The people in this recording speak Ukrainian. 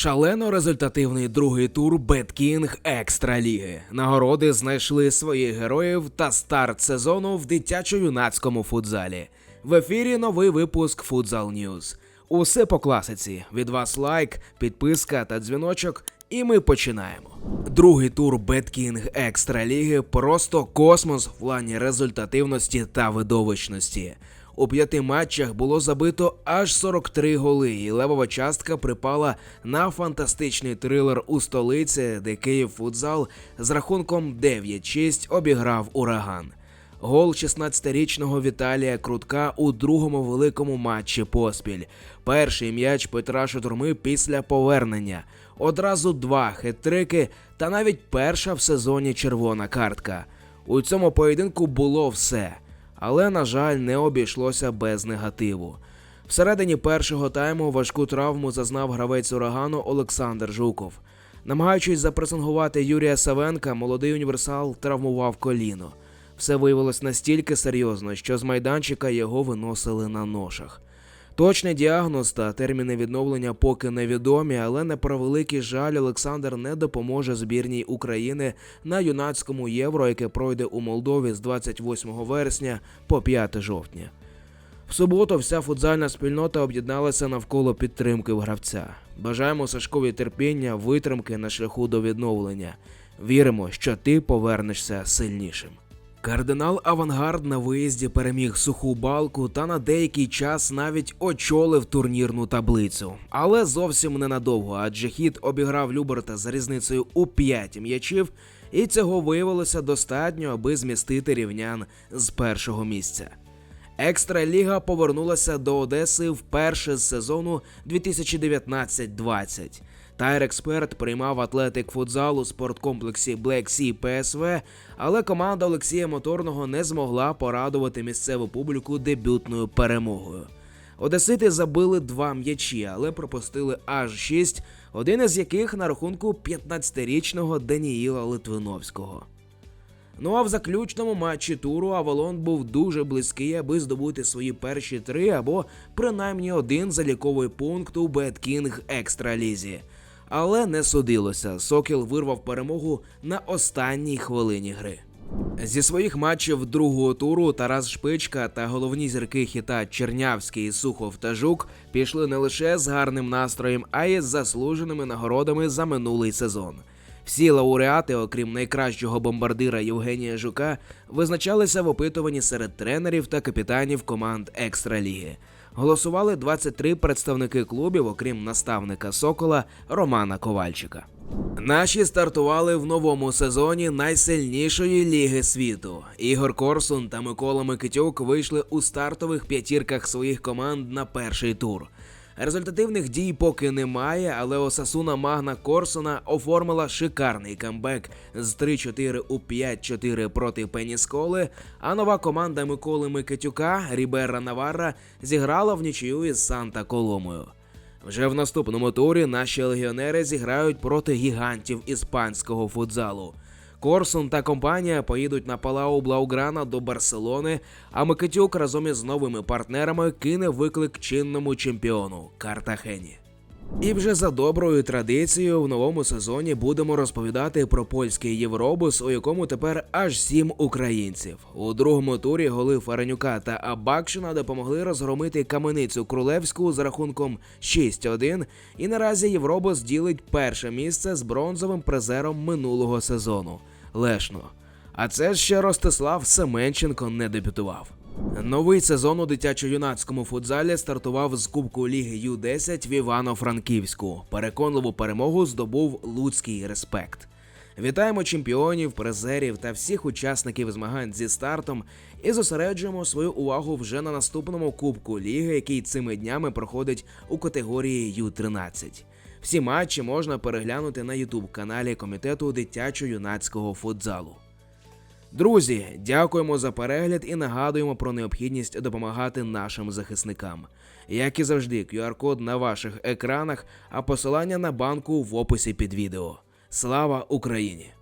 Шалено результативний другий тур Беткінг Екстра Ліги. Нагороди знайшли своїх героїв та старт сезону в дитячо-юнацькому футзалі. В ефірі новий випуск Футзал Ньюз. Усе по класиці. Від вас лайк, підписка та дзвіночок. І ми починаємо. Другий тур Беткінг Екстра Ліги просто космос в плані результативності та видовищності. У п'яти матчах було забито аж 43 голи, і левова частка припала на фантастичний трилер у столиці, де Київ футзал з рахунком 9-6 обіграв ураган. Гол 16-річного Віталія Крутка у другому великому матчі поспіль. Перший м'яч Петра Шатурми після повернення. Одразу два хет-трики та навіть перша в сезоні червона картка. У цьому поєдинку було все, але, на жаль, не обійшлося без негативу. Всередині першого тайму важку травму зазнав гравець урагану Олександр Жуков. Намагаючись запресингувати Юрія Савенка, молодий універсал травмував коліно. Все виявилось настільки серйозно, що з майданчика його виносили на ношах. Точний діагноз та терміни відновлення поки невідомі, але на превеликий жаль Олександр не допоможе збірній України на юнацькому євро, яке пройде у Молдові з 28 вересня по 5 жовтня. В суботу вся футзальна спільнота об'єдналася навколо підтримки в гравця. Бажаємо Сашкові терпіння, витримки на шляху до відновлення. Віримо, що ти повернешся сильнішим. Кардинал Авангард на виїзді переміг суху балку та на деякий час навіть очолив турнірну таблицю. Але зовсім ненадовго, адже хід обіграв Люберта за різницею у 5 м'ячів, і цього виявилося достатньо, аби змістити рівнян з першого місця. Екстраліга повернулася до Одеси вперше з сезону 2019-20. Тайр Експерт приймав атлетик футзал у спорткомплексі Black Sea PSV, але команда Олексія Моторного не змогла порадувати місцеву публіку дебютною перемогою. Одесити забили два м'ячі, але пропустили аж шість, один із яких на рахунку 15-річного Даніїла Литвиновського. Ну а в заключному матчі туру Авалон був дуже близький, аби здобути свої перші три або принаймні один заліковий пункт у Беткінг Екстралізі. Але не судилося. Сокіл вирвав перемогу на останній хвилині гри. Зі своїх матчів другого туру Тарас Шпичка та головні зірки хіта Чернявський, Сухов та Жук пішли не лише з гарним настроєм, а й з заслуженими нагородами за минулий сезон. Всі лауреати, окрім найкращого бомбардира Євгенія Жука, визначалися в опитуванні серед тренерів та капітанів команд Екстраліги. Голосували 23 представники клубів, окрім наставника Сокола Романа Ковальчика. Наші стартували в новому сезоні найсильнішої ліги світу. Ігор Корсун та Микола Микитюк вийшли у стартових п'ятірках своїх команд на перший тур. Результативних дій поки немає, але Осасуна Магна Корсуна оформила шикарний камбек з 3-4 у 5-4 проти Пенісколи, а нова команда Миколи Микитюка Ріберра Наварра зіграла в нічию із Санта Коломою. Вже в наступному турі наші легіонери зіграють проти гігантів іспанського футзалу. Корсун та компанія поїдуть на Палау Блауграна до Барселони, а Микитюк разом із новими партнерами кине виклик чинному чемпіону Картахені. І вже за доброю традицією в новому сезоні будемо розповідати про польський Євробус, у якому тепер аж сім українців. У другому турі голи Фаренюка та Абакшина допомогли розгромити каменицю Крулевську з рахунком 6-1. І наразі Євробус ділить перше місце з бронзовим призером минулого сезону Лешно. А це ще Ростислав Семенченко не дебютував. Новий сезон у дитячо-юнацькому футзалі стартував з Кубку Ліги Ю-10 в Івано-Франківську. Переконливу перемогу здобув Луцький респект. Вітаємо чемпіонів, призерів та всіх учасників змагань зі стартом і зосереджуємо свою увагу вже на наступному Кубку Ліги, який цими днями проходить у категорії Ю-13. Всі матчі можна переглянути на Ютуб каналі Комітету дитячо-юнацького футзалу. Друзі, дякуємо за перегляд і нагадуємо про необхідність допомагати нашим захисникам. Як і завжди, QR-код на ваших екранах, а посилання на банку в описі під відео. Слава Україні!